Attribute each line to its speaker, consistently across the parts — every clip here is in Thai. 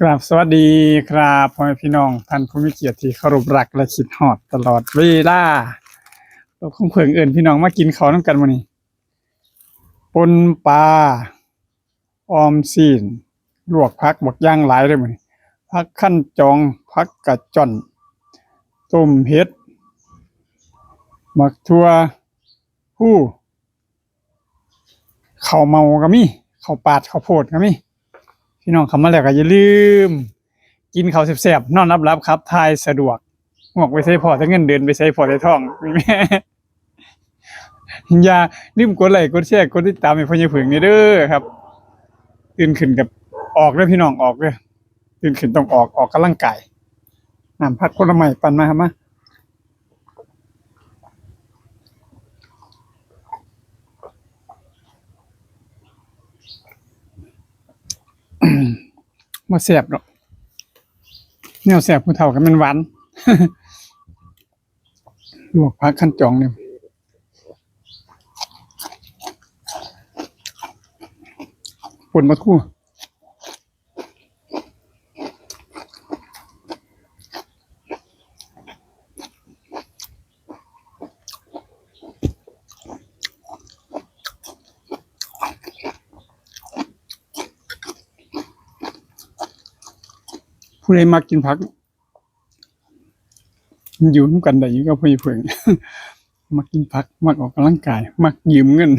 Speaker 1: กราบสวัสดีครับพ่อแม่พี่น้องท่านผู้มีเกียรติที่เคารพรักและคิดฮอดตลอดเวลาเราคงเพิ่งเอินพี่น้องมากินข้าวน้ำกันมื้อนี้ปนปลาออมซีนลวกผักบักย่างหลายเลยมื้อนี้ผักขั้นจองผักกระจอนต้มเห็ดหมักทัวผู้เข้าเมาก็มีข้าปาดเข้าโพดก็มี พี่น้องคำมาแล้วก็อย่าลืม กินข้าวแซ่บๆนอนรับๆครับทายสะดวกหมวกไปใส่พอถ้าเงินเดือนไปใส่พอใส่ท้องมีแม่อย่าลืมกดไลค์กดแชร์กดติดตามให้พ่อใหญ่ผึ่งนี่เด้อครับตื่นขึ้นกับออกเด้อพี่น้องออกเด้อตื่นขึ้นต้องออกออกกำลังกายน้ำพักผลไม้ปั่นมาครับมา มาแสบหรอกแนวแสบผู้เฒ่ากันมันหวานลวกพักขั้นจองเนี่ยปนมาทั่ ผู้ใดมากินผัก อยู่ร่วมกันได้อยู่กับพี่เพื่อนมากินผัก มักออกกำลังกาย มักยืมเงิน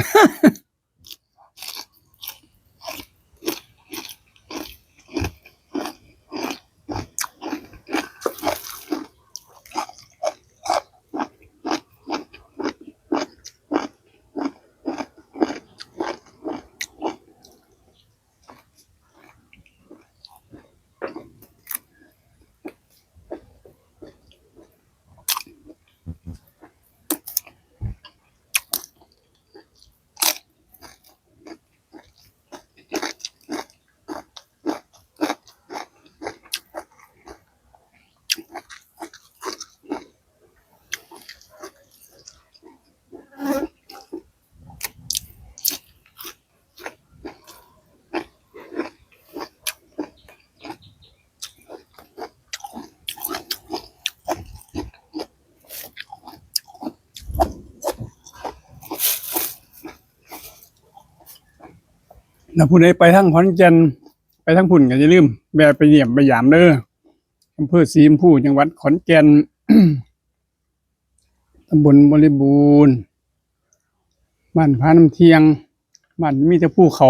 Speaker 1: นะผู้ใดไปทั้งขอนแก่นไปทั้งพุ่นก็อย่าลืมแวะไปเยี่ยมไปยามเด้ออำเภอศรีชมพูจังหวัดขอนแก่นตำบลบริบูรณ์บ้านพาน้ำเทียงบ้านมีแต่ภูเขา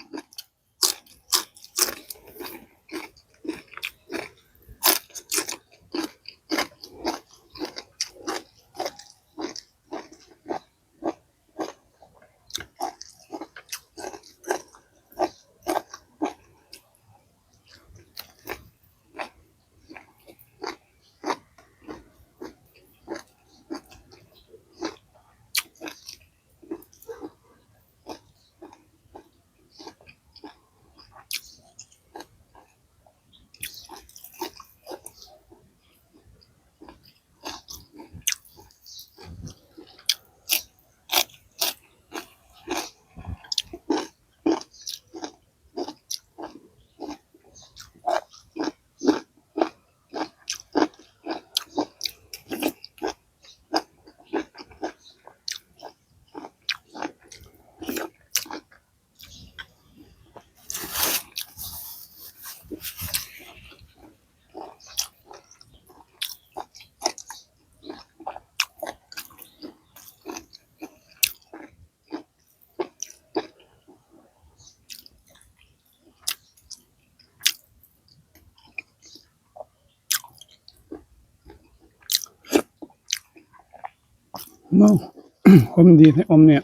Speaker 1: มาอมดีในอมเนี่ย